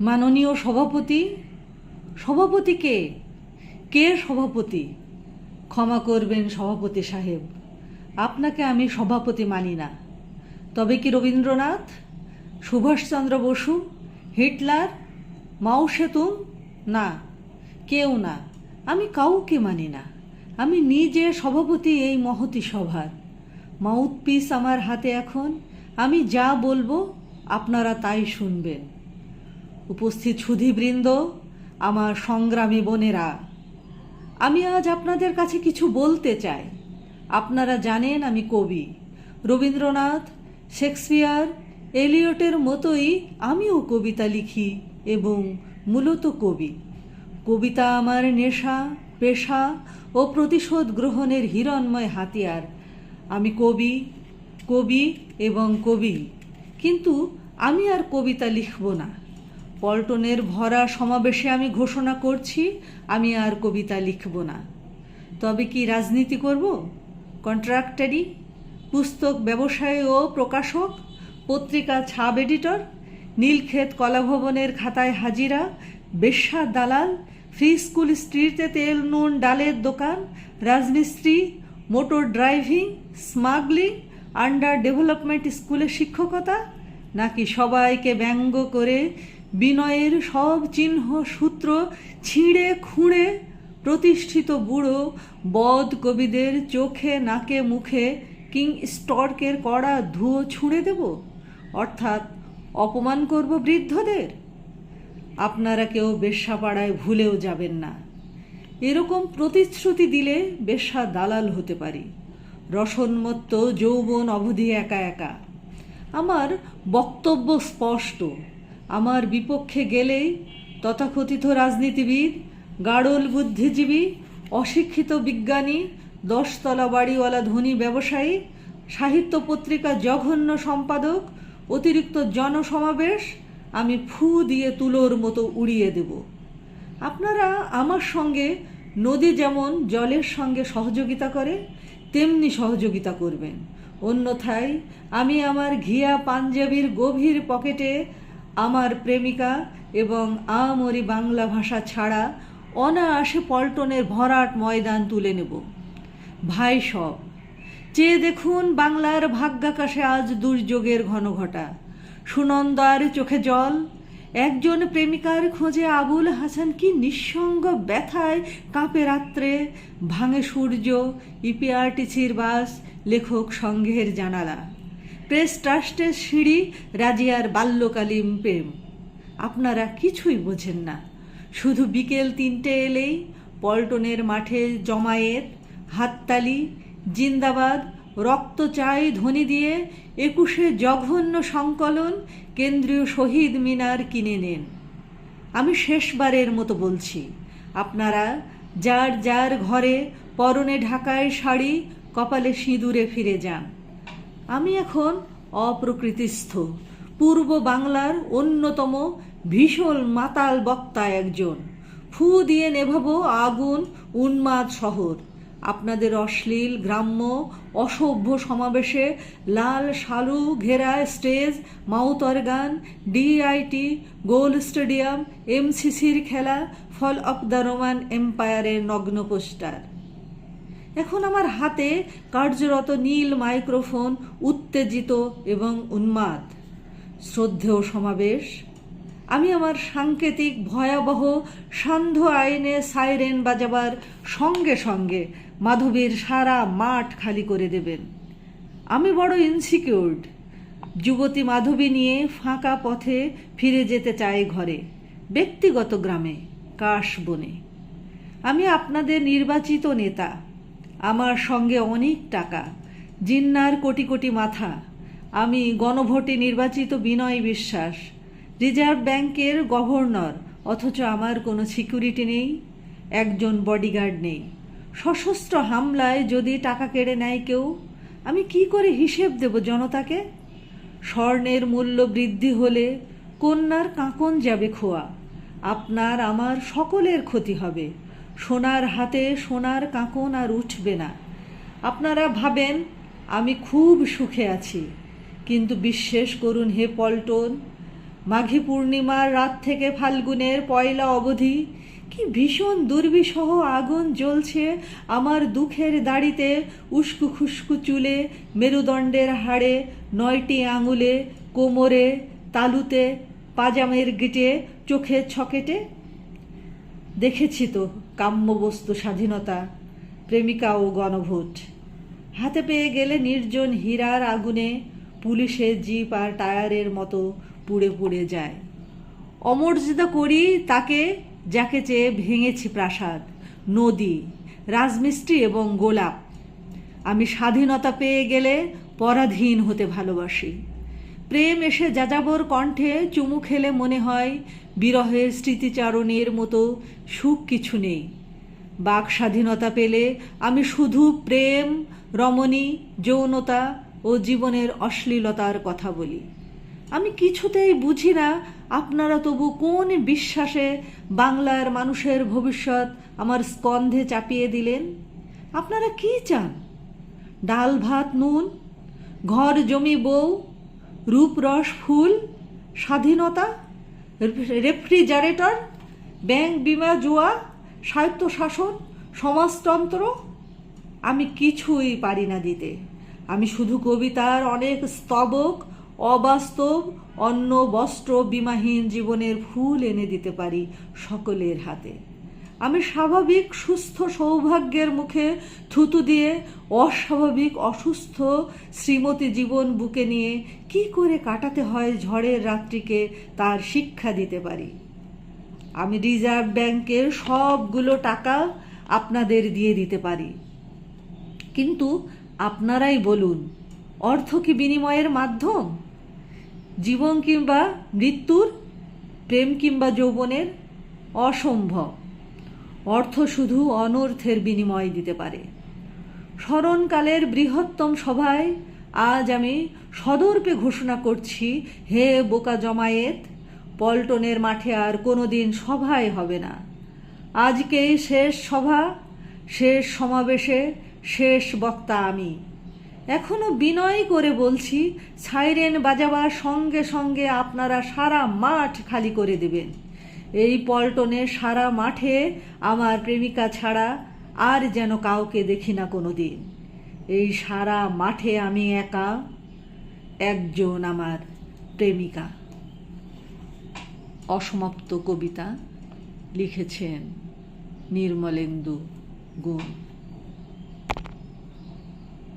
মাননীয় সভাপতি সভাপতি কে? কে সভাপতি? ক্ষমা করবেন সভাপতি সাহেব, আপনাকে আমি সভাপতি মানি না। তবে কি Rabindranath, Subhashchandra Bose, Hitler, Mao Tsetung? না, কেউ না। আমি কাউকে মানি না। আমি নিজে সভাপতি এই মহতি সভার। মাউথপিস আমার হাতে এখন। আমি যা বলব আপনারা তাই শুনবেন। উপস্থিত সুধীবৃন্দ, আমার সংগ্রামী বোনেরা, আমি আজ আপনাদের কাছে কিছু বলতে চাই। আপনারা জানেন আমি কবি। রবীন্দ্রনাথ, শেক্সপিয়ার, এলিয়টের মতোই আমিও কবিতা লিখি এবং মূলত কবি। কবিতা আমার নেশা, পেশা ও প্রতিশোধ গ্রহণের হিরণময় হাতিয়ার। আমি কবি কবি এবং কবি। কিন্তু আমি আর কবিতা লিখব না। পল্টনের ভরা সমাবেশে আমি ঘোষণা করছি, আমি আর কবিতা লিখব না। তবে কি রাজনীতি করব? কন্ট্রাক্টারি, পুস্তক ব্যবসায়ী ও প্রকাশক, পত্রিকা ছাপ এডিটর, নীলক্ষেত কলাভবনের খাতায় হাজিরা, বেশ্যা দালাল, ফ্রি স্কুল স্ট্রিটে তেল নুন ডালের দোকান, রাজমিস্ত্রি, motor driving, smuggling, under development স্কুলে শিক্ষকতা, নাকি সবাইকে ব্যঙ্গ করে বিনয়ের সব চিহ্ন সূত্র ছিঁড়ে খুঁড়ে প্রতিষ্ঠিত বুড়ো বদ কবিদের চোখে, নাকে, মুখে কিং স্টর্কের কড়া ধুয়ো ছুঁড়ে দেব? অর্থাৎ অপমান করব বৃদ্ধদের? আপনারা কেউ বেশ্যাপাড়ায় ভুলেও যাবেন না। এরকম প্রতিশ্রুতি দিলে বেশ্যা দালাল হতে পারি। রসন্মত্ত যৌবন অবধি একা একা। আমার বক্তব্য স্পষ্ট। আমার বিপক্ষে গেলেই তথাকথিত রাজনীতিবিদ গাড়ল বুদ্ধিজীবী, অশিক্ষিত বিজ্ঞানী, দশতলা বাড়িওয়ালা ধনী ব্যবসায়ী, সাহিত্য পত্রিকা জঘন্য সম্পাদক, অতিরিক্ত জনসমাবেশ আমি ফু দিয়ে তুলোর মতো উড়িয়ে দেব। আপনারা আমার সঙ্গে নদী যেমন জলের সঙ্গে সহযোগিতা করে, তেমনি সহযোগিতা করবেন। অন্যথায় আমি আমার ঘিয়া পাঞ্জাবির গভীর পকেটে আমার প্রেমিকা এবং আমরি বাংলা ভাষা ছাড়া অনায়াসে পল্টনের ভরাট ময়দান তুলে নেব। ভাই সব চেয়ে দেখুন বাংলার ভাগ্যাকাশে আজ দুর্যোগের ঘন ঘনঘটা। সুনন্দার চোখে জল, একজন প্রেমিকার খোঁজে আবুল হাসান কি নিঃসঙ্গ ব্যথায় কাঁপে রাত্রে। ভাঙে সূর্য, ইপিআরটিসির বাস, লেখক সংঘের জানালা। প্রেস ট্রাস্টের সিঁড়ি রাজিয়ার বাল্যকালীন প্রেম। আপনারা কিছুই বোঝেন না। শুধু বিকেল তিনটে এলেই পল্টনের মাঠে জমায়েত, হাততালি, জিন্দাবাদ, রক্ত চাই ধ্বনি দিয়ে একুশে জঘন্য সংকলন কেন্দ্রীয় শহীদ মিনার কিনে নেন। আমি শেষবারের মতো বলছি, আপনারা যার যার ঘরে পরনে ঢাকায় শাড়ি, কপালে সিঁদুরে ফিরে যান। আমি এখন অপ্রকৃতিস্থ। পূর্ব বাংলার অন্যতম ভীষণ মাতাল বক্তা একজন। ফু দিয়ে নেভাবো আগুন, উন্মাদ শহর। আপনাদের অশ্লীল, গ্রাম্য, অসভ্য সমাবেশে লাল শালু ঘেরা স্টেজ মাউথ অর্গান, ডিআইটি, গোল স্টেডিয়াম, এমসিসির খেলা, ফল অফ দ্য রোমান এম্পায়ারের নগ্ন পোস্টার। এখন আমার হাতে কার্যরত নীল মাইক্রোফোন, উত্তেজিত এবং উন্মাদ। শ্রদ্ধেয় সমাবেশ। আমি আমার সাংকেতিক, ভয়াবহ, সান্ধ্য আইনে সাইরেন বাজাবার সঙ্গে সঙ্গে মাধবীর সারা মাঠ খালি করে দেবেন। আমি বড় ইনসিকিউরড যুবতী মাধবী নিয়ে ফাঁকা পথে ফিরে যেতে চাই ঘরে, ব্যক্তিগত গ্রামে, কাশ বনে। আমি আপনাদের নির্বাচিত নেতা আমার সঙ্গে অনেক টাকা, জিন্নার কোটি কোটি মাথা। আমি গণভোটে নির্বাচিত বিনয় বিশ্বাস, রিজার্ভ ব্যাংকের গভর্নর, অথচ আমার কোনো সিকিউরিটি নেই, একজন বডিগার্ড নেই। সশস্ত্র হামলায় যদি টাকা কেড়ে নেয় কেউ, আমি কি করে হিসেব দেব জনতাকে? স্বর্ণের মূল্য বৃদ্ধি হলে কন্যার কাঁকন যাবে খোয়া, আপনার আমার সকলের ক্ষতি হবে। সোনার হাতে সোনার কাঁকন আর উঠবে না। আপনারা ভাবেন, আমি খুব সুখে আছি, কিন্তু বিশ্বাস করুন হে পল্টন, মাঘী পূর্ণিমার রাত থেকে ফাল্গুনের পয়লা অবধি কি ভীষণ দুর্বিষহ আগুন জ্বলছে আমার দুঃখের দাড়িতে উস্কু খুস্কু চুলে, মেরুদণ্ডের হাড়ে, নয়টি আঙুলে, কোমরে, তালুতে, পাজামের গিটে, চোখের ছকেটে? দেখেছি তো কাম্যবস্তু স্বাধীনতা, প্রেমিকা ও গণভোট। হাতে পেয়ে গেলে নির্জন হীরার আগুনে পুলিশের জিপ আর টায়ারের মতো পুড়ে পুড়ে যায়। অমর্যাদা করি তাকে, যাকে চেয়ে ভেঙেছি প্রাসাদ, নদী, রাজমিস্ত্রি এবং গোলাপ। আমি স্বাধীনতা পেয়ে গেলে পরাধীন হতে ভালোবাসি। প্রেম এসে যাযাবর কণ্ঠে চুমু খেলে মনে হয় বিরহের স্মৃতিচারণের মতো সুখ কিছু নেই। বাক স্বাধীনতা পেলে আমি শুধু প্রেম, রমণী, যৌনতা ও জীবনের অশ্লীলতার কথা বলি। আমি কিছুতেই বুঝি না আপনারা তবু কোন বিশ্বাসে বাংলার মানুষের ভবিষ্যৎ আমার স্কন্ধে চাপিয়ে দিলেন? আপনারা কি চান? ডাল, ভাত, নুন? ঘর, জমি, বউ? রূপরস, ফুল? স্বাধীনতা? রেফ্রিজারেটর, ব্যাংক বিমা জুয়া, স্বায়ত্তশাসন, সমাজতন্ত্র, আমি কিছুই পারি না দিতে। আমি শুধু কবিতার অনেক স্তবক, অবাস্তব অন্ন বস্ত্র বিমাহীন জীবনের ফুল এনে দিতে পারি সকলের হাতে। আমি স্বাভাবিক সুস্থ সৌভাগ্যের মুখে থুতু দিয়ে অস্বাভাবিক অসুস্থ শ্রীমতী জীবন বুকে নিয়ে কি করে কাটাতে হয় ঝড়ের রাত্রিকে তার শিক্ষা দিতে পারি? আমি রিজার্ভ ব্যাংকের সবগুলো টাকা আপনাদের দিয়ে দিতে পারি। কিন্তু আপনারাই বলুন, অর্থ কি বিনিময়ের মাধ্যম? জীবন কিংবা মৃত্যুর, প্রেম কিংবা যৌবনের, অসম্ভব। অর্থ শুধু অনর্থের বিনিময় দিতে পারে। স্মরণকালের বৃহত্তম সভায় আজ আমি সদর্পে ঘোষণা করছি, হে বোকা জমায়েত, পল্টনের মাঠে আর কোনোদিন সভায় হবে না। আজকেই শেষ সভা, শেষ সমাবেশে শেষ বক্তা আমি। এখনও বিনয় করে বলছি, সাইরেন বাজাবার সঙ্গে সঙ্গে আপনারা সারা মাঠ খালি করে দেবেন। এই পল্টনে সারা মাঠে আমার প্রেমিকা ছাড়া আর যেন কাউকে দেখি না কোনো দিন এই সারা মাঠে আমি একা একজন আমার প্রেমিকা। অসমাপ্ত কবিতা লিখেছেন নির্মলেন্দু গুণ।